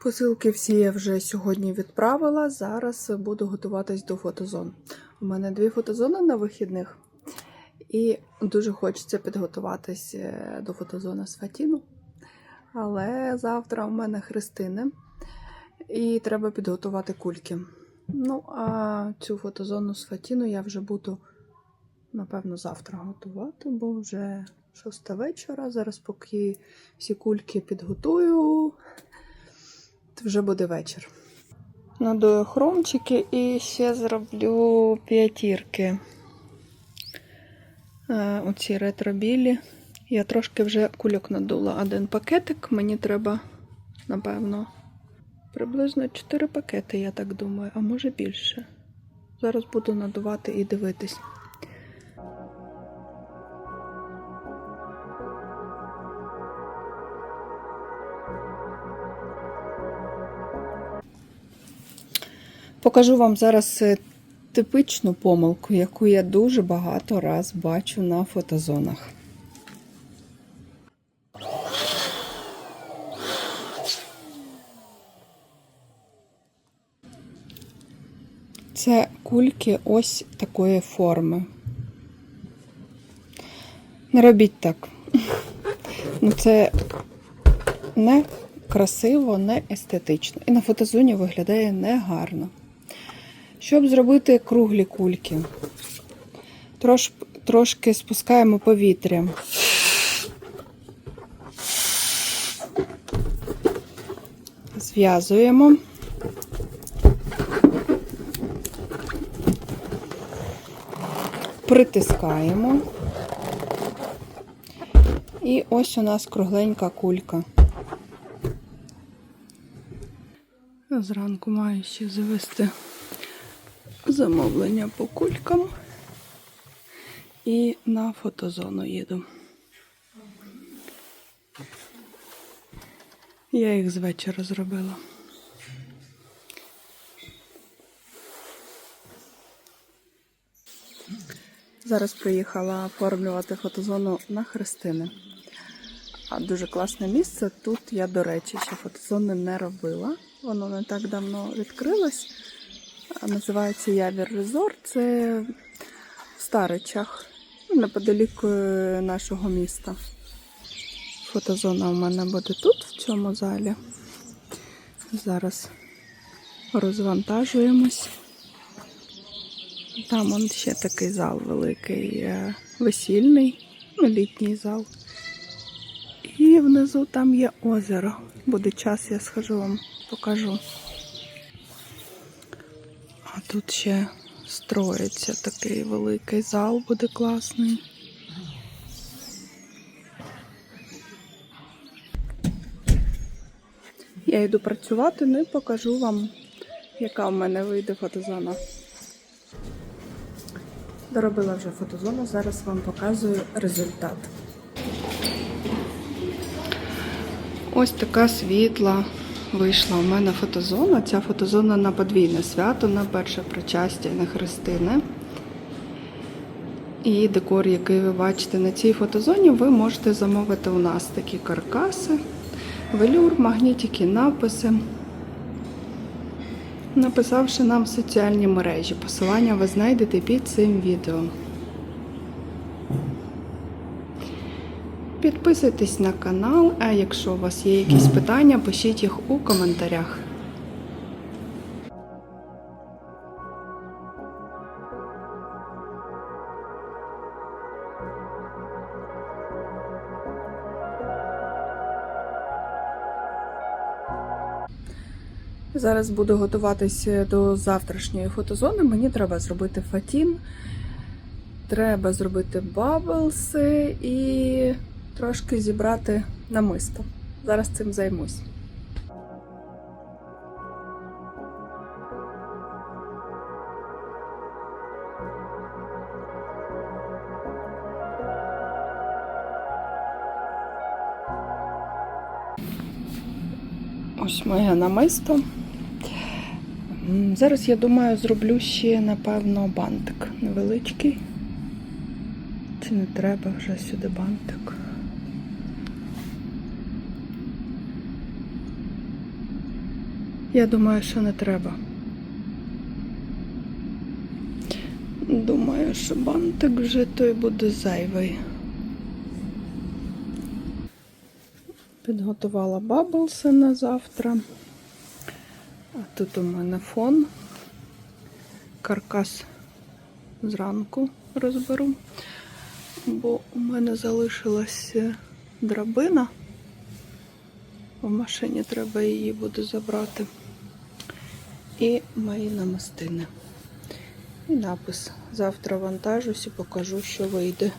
Посилки всі я вже сьогодні відправила. Зараз буду готуватись до фотозон. У мене дві фотозони на вихідних, і дуже хочеться підготуватись е, до фотозони з Фатіну. Але завтра у мене хрестини, і треба підготувати кульки. Ну, а цю фотозону з Фатіну я вже буду, напевно, завтра готувати, бо вже шоста вечора. Зараз, поки всі кульки підготую, вже буде вечір. Надую хромчики і ще зроблю п'ятірки. Е, Оці ретробілі. Я трошки вже кульок надула один пакетик. Мені треба, напевно, приблизно 4 пакети, я так думаю, а може більше. Зараз буду надувати і дивитись. Покажу вам зараз е, типичну помилку, яку я дуже багато раз бачу на фотозонах. Це кульки ось такої форми. Не робіть так. Ну, це не красиво, не естетично. І на фотозоні виглядає негарно. Щоб зробити круглі кульки, трош, трошки спускаємо повітря. Зв'язуємо. Притискаємо. І ось у нас кругленька кулька. Зранку маю ще завести замовлення по кулькам і на фотозону їду. Я їх з вечора зробила. Зараз приїхала оформлювати фотозону на Христини. Дуже класне місце. Тут я, до речі, ще фотозони не робила. Воно не так давно відкрилось. Називається Явір Резорт. Це в Старичах, ну, неподалік е, нашого міста. Фотозона у мене буде тут, в цьому залі. Зараз розвантажуємось. Там он ще такий зал великий, е, весільний, ну, літній зал. І внизу там є озеро. Буде час, я схожу вам покажу. А тут ще строїться такий великий зал, буде класний. Я йду працювати, ну і покажу вам, яка в мене вийде фотозона. Доробила вже фотозону, зараз вам показую результат. Ось така світла вийшла у мене фотозона. Ця фотозона на подвійне свято, на перше причастя і на хрестини. І декор, який ви бачите на цій фотозоні, ви можете замовити у нас такі каркаси, велюр, магнітики, написи. Написавши нам в соціальні мережі. Посилання ви знайдете під цим відео. Підписуйтесь на канал, а якщо у вас є якісь питання, пишіть їх у коментарях. Зараз буду готуватися до завтрашньої фотозони. Мені треба зробити фатін, треба зробити баблси і трошки зібрати намисто. Зараз цим займусь. Ось моє намисто. Зараз я думаю, зроблю ще, напевно, бантик невеличкий. Чи не треба вже сюди бантик? Я думаю, що не треба. Думаю, що бантик вже той буде зайвий. Підготувала баблси на завтра. А тут у мене фон. Каркас зранку розберу, бо у мене залишилася драбина. В машині треба її буде забрати. І мої намистини. І напис. Завтра вантажусь і покажу, що вийде.